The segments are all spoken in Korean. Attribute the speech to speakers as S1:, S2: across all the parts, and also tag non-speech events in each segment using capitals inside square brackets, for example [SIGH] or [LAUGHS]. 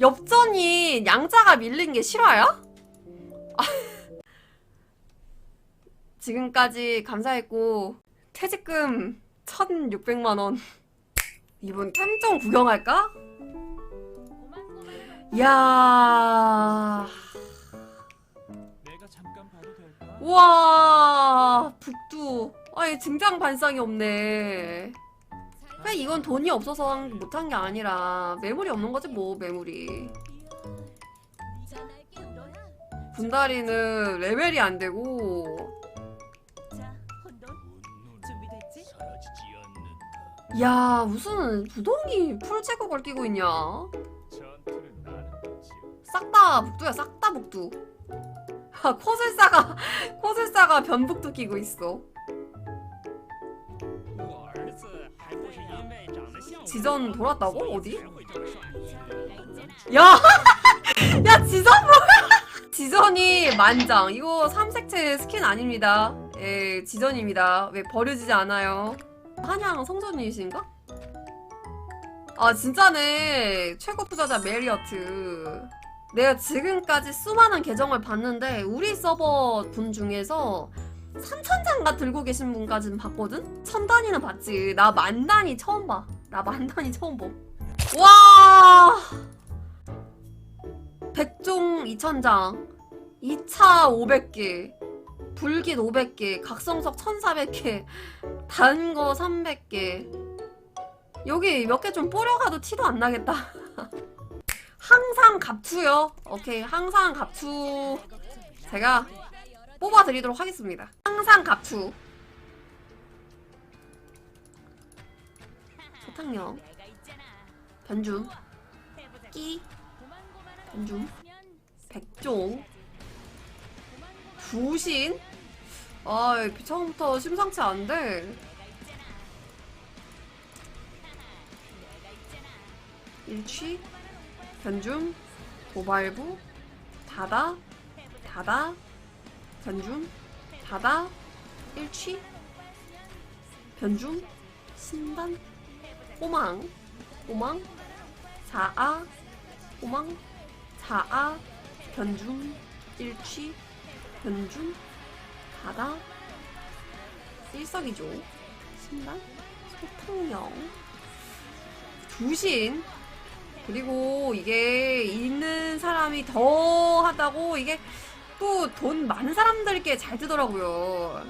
S1: 엽전이 양자가 밀린 게 실화야? 아. 지금까지 감사했고 퇴직금 1,600만 원. 이분 템좀 구경할까? 이야. 우와 북두 아니 증장 반상이 없네 그냥 이건 돈이 없어서 한- 못한 게 아니라 매물이 없는 거지 뭐 매물이 분다리는 레벨이 안 되고. 야 무슨 부동이 풀 제국을 끼고 있냐
S2: 나는 것이오.
S1: 싹다 북두야 싹다 북두 아 [LAUGHS] 코슬사가 코슬사가 변북두 끼고 있어 지전 돌았다고? 어디? 야! [LAUGHS] 야, 지전 뭐야? 지전이 만장. 이거 삼색체 스킨 아닙니다. 예, 지전입니다. 왜 버려지지 않아요? 한양 성전이신가? 아, 진짜네. 최고 투자자 메리어트. 내가 지금까지 수많은 계정을 봤는데, 우리 서버 분 중에서 3천장가 들고 계신 분까지는 봤거든? 천 단위는 봤지. 나 만 단위 처음 봐. 나 만 단위 처음 봐. 와! 백종 2천장, 2차 500개, 불깃 500개, 각성석 1400개, 단거 300개. 여기 몇 개 좀 뿌려가도 티도 안 나겠다. [LAUGHS] 항상 갑투요. 오케이, 항상 갑투. 제가 뽑아드리도록 하겠습니다. 항상 갑투. 소탕령, 변줌, 끼, 변줌, 백종, 부신. 아, 처음부터 심상치 않은데. 일취, 변줌, 도발부, 다다, 다다, 변줌, 다다, 일취, 변줌, 신단, 꼬망, 꼬망, 자아, 꼬망, 자아, 변줌, 일취, 변줌, 바다, 일석이조, 신단, 소탕령, 두신, 그리고 이게 있는 사람이 더 하다고 이게 또돈 많은 사람들께 잘 뜨더라고요.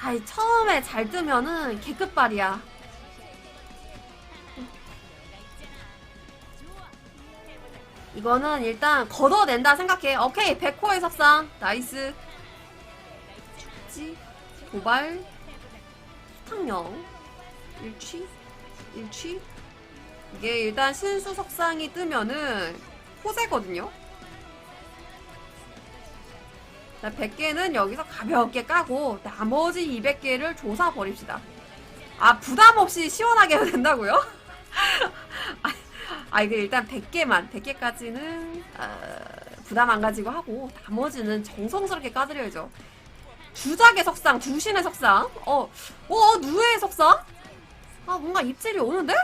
S1: 아이, 처음에 잘 뜨면은 개끝발이야. 이거는 일단 걷어낸다 생각해. 오케이, 백호의 석상. 나이스. 축지, 도발, 수탕령, 일취, 일취. 이게 일단 신수 석상이 뜨면은 호세거든요. 자, 100개는 여기서 가볍게 까고 나머지 200개를 조사 버립시다. 아, 부담 없이 시원하게 해도 된다고요? [LAUGHS] 아, 아, 이게 일단 100개만, 100개까지는 아, 부담 안 가지고 하고 나머지는 정성스럽게 까드려야죠. 주작의 석상, 주신의 석상, 어, 어, 누의 석상? 아, 뭔가 입질이 오는데?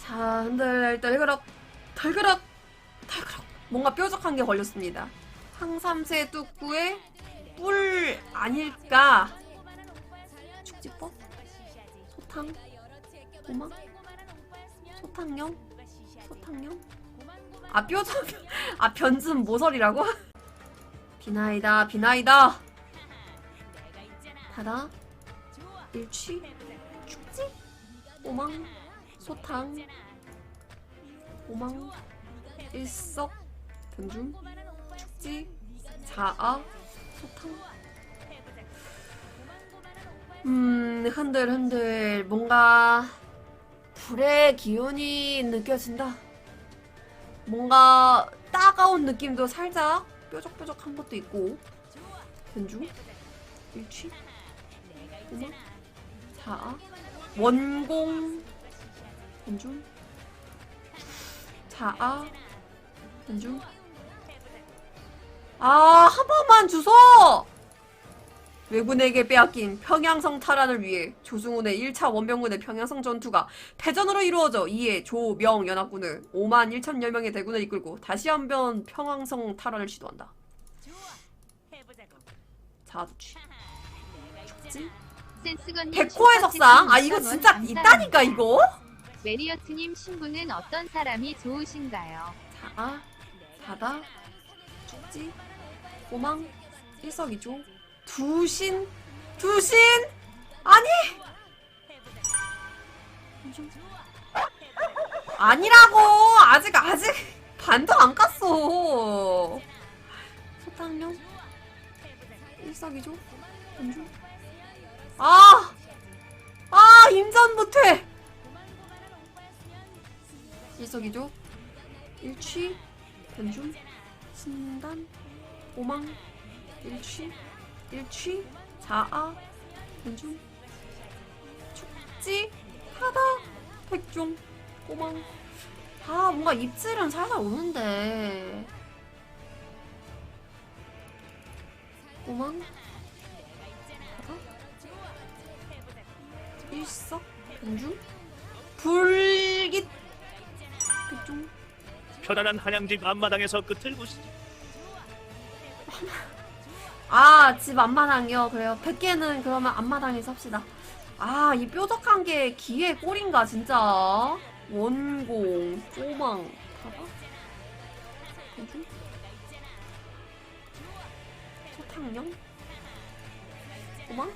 S1: 자, 흔들, 덜그럭, 덜그럭, 덜그럭. 뭔가 뾰족한 게 걸렸습니다. 항삼새 뚜꾸의 뿔 아닐까? 축지법? 소탕? 고마? 소탕령? 소탕령? 아 뾰족 아 변즘 모서리라고? 비나이다 비나이다 다다 일취 축지 오망 소탕 오망 일석 변줌 축지? 자아? 소탕? 음 흔들흔들 뭔가 불의 기운이 느껴진다. 뭔가 따가운 느낌도 살짝 뾰족뾰족한 것도 있고. 변중? 일취? 오마 자아? 원공? 변중? 자아? 변중 아 한 번만 주소 왜군에게 빼앗긴 평양성 탈환을 위해 조승훈의 1차 원병군의 평양성 전투가 패전으로 이루어져 이에 조명 연합군은 5만 1천여 명의 대군을 이끌고 다시 한번 평양성 탈환을 시도한다. 죽지?
S3: 센스건님
S1: 백호의 석상? 아 이거 진짜 있다니까 이거?
S3: 메리어트님 신부는 어떤 사람이 좋으신가요?
S1: 자, 바다, 죽지, 고망, 일석이조, 두신, 두신, 아니, 아니라고! 아직 아직 반도 안 깠어. 소탕령, 일석이조, 연주. 아, 아 임전 못해. 일석이조. 일취, 변중, 신단, 오망, 일취, 일취, 자아, 변중, 축지, 하다, 백종, 오망. 아, 뭔가 입질은 살살 오는데. 오망, 하다, 일석, 변중, 불깃, 백종,
S2: 편안한 한양집 앞마당에서 끝을 보시죠.
S1: 아, 집 앞마당이요. 그래요. 100개는 그러면 앞마당에서 합시다. 아, 이 뾰족한 게 기의 꼴인가, 진짜. 원공, 꼬망, 봐봐. 대주? 소탕령? 꼬망?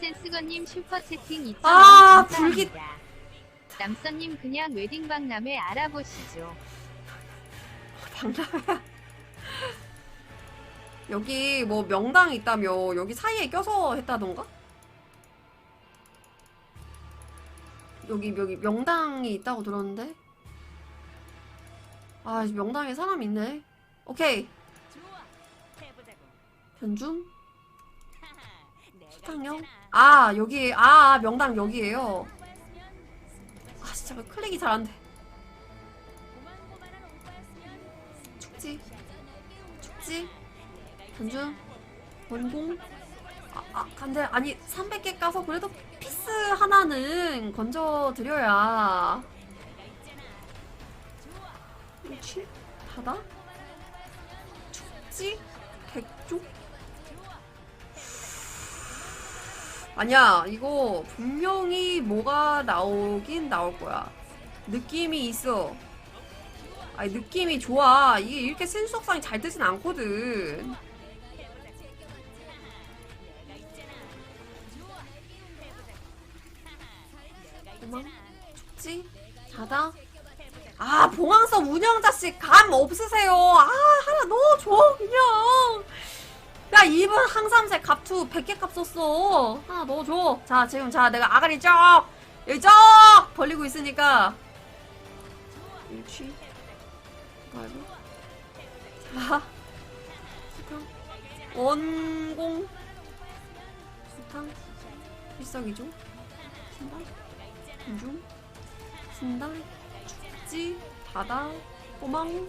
S3: 센스건님 슈퍼채팅 2,000원
S1: 아,
S3: 감사합니다. 남선님 그냥 웨딩박람회 알아보시죠. [LAUGHS]
S1: 방담이야. 여기 뭐 명당이 있다며 여기 사이에 껴서 했다던가? 여기 여기 명당이 있다고 들었는데? 아 명당에 사람 있네. 오케이. 변중? 수탕령.
S4: 아
S1: 여기 아 명당 여기에요. 아 진짜 왜 클릭이 잘 안돼? 축지? 축지 변중 원공? 아, 아 근데 아니 300개 까서 그래도 피스 하나는 건져 드려야. 그렇지? 바다? 축지? 백종 아니야 이거 분명히 뭐가 나오긴 나올 거야. 느낌이 있어. 아니 느낌이 좋아. 이게 이렇게 센수석상이 잘 뜨진 않거든 축지 자다 아 봉황섬 운영자씨 감 없으세요 아 하나 넣어줘 그냥 야 이분 항삼색 갑투 100개 값 썼어 하나 넣어줘 자 지금 자 내가 아가리 쩍 여기 쩍 벌리고 있으니까 일취 말고 자 수탕 원공 수탕 일석이조 신당 군중 신당 축지 바다 꼬망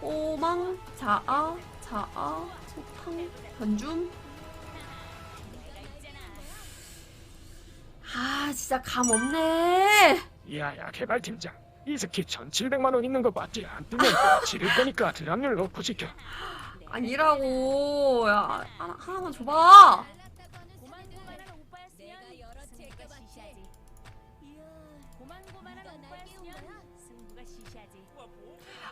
S1: 꼬망 자아 자아 소탕 변중 아 진짜 감 없네.
S5: 야야 개발팀장. 이 스키 1700만 원 있는 거 맞지? 안 뜨면 또 [LAUGHS] 지를 거니까 드랍률 높고 시켜.
S1: 아니라고. 야 하나, 하나만 줘봐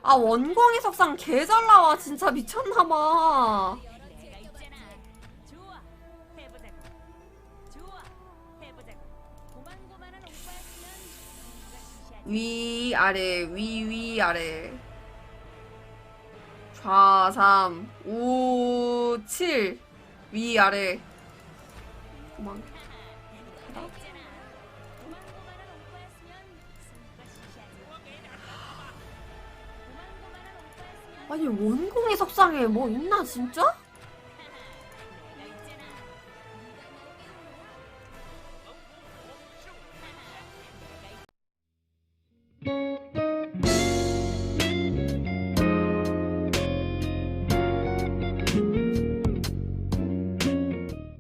S1: 아 원광의 석상 개 잘 나와. 진짜 미쳤나봐. 위 아래. 위 위 아래. 좌삼 우칠. 위 아래. 도망 아니 원공의 석상에 뭐 있나 진짜?